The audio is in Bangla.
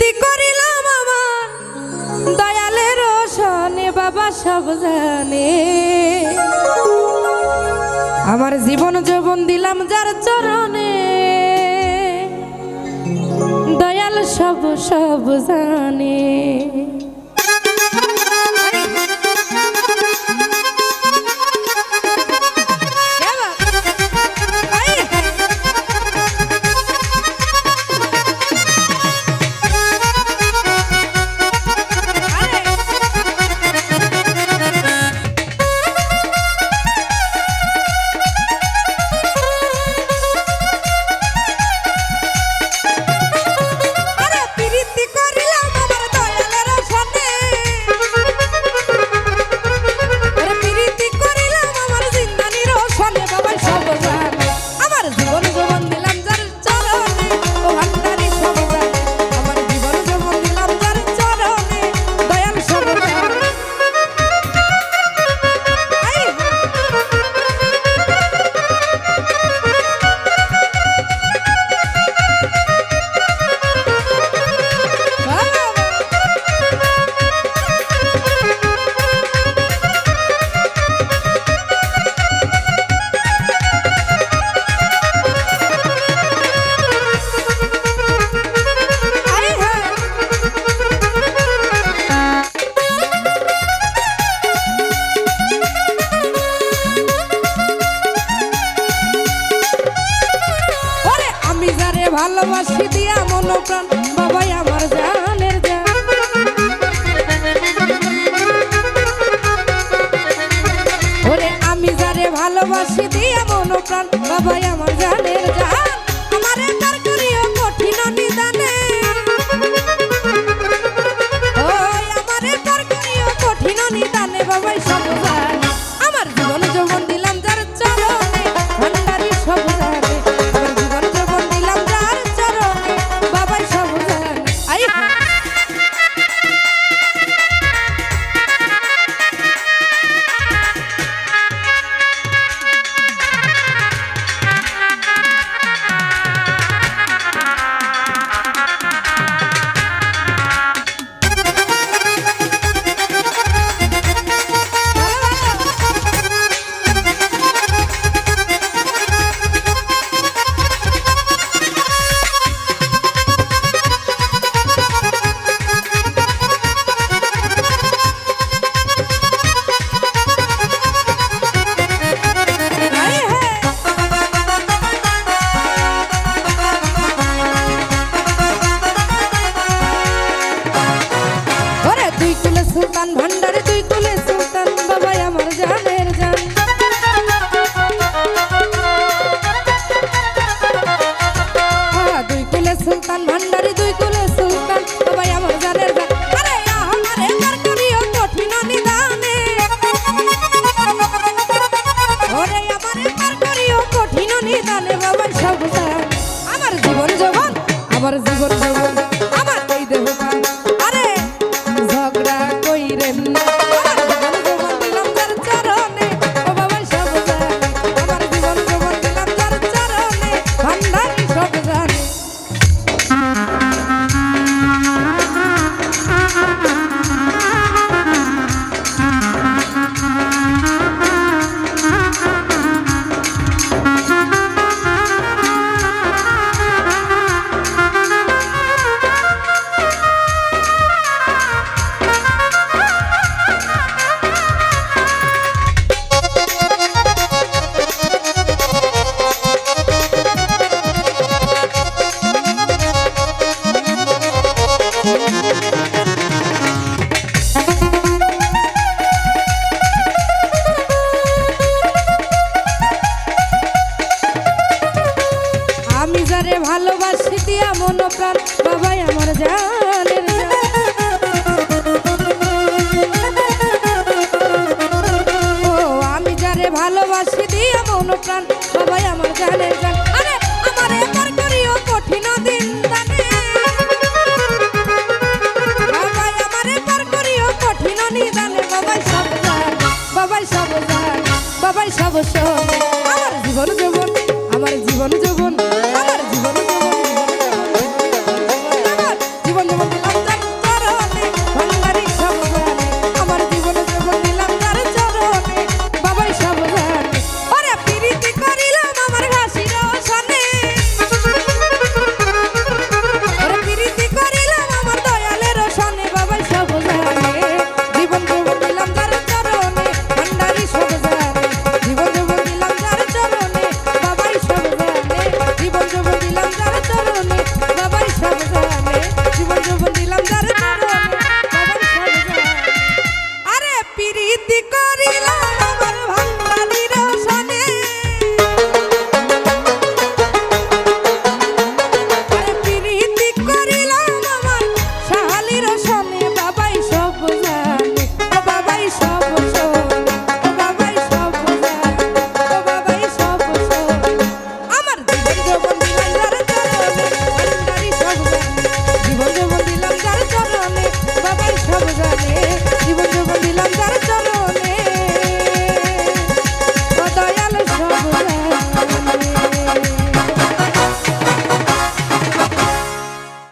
প্রীতি করিলাম আমার। দয়ালের সনে বাবা সব জানে। আমার জীবন যৌবন দিলাম যার চরণে। দয়াল সব সব জানে। ভালোবাসি দিয়া মন প্রাণ বাবাই আমার জানের জান। ওরে আমি যারে ভালোবাসি দিয়া মন প্রাণ বাবাই আমার জানের জান। ভান্ডারে তুই কুলে সুলতান বাবাই আমার জানের জান। দুই কুলে সুলতান, ভান্ডারে দুই কুলে সুলতান বাবাই আমার জানের জান। আরে আমারে তার করিও কঠিন নিদানে। ওরে আমারে জীবন যৌবন আমার জীবন যৌবন আমার এই দেহ যারে ভালোবাসি দিয়া মন প্রাণ। বাবাই আমার জানের জান। ও, আমি যারে ভালোবাসি দিয়া মন প্রাণ, বাবাই আমার জানের জান। বাবাই সব জান, বাবাই সব জান Janeiro.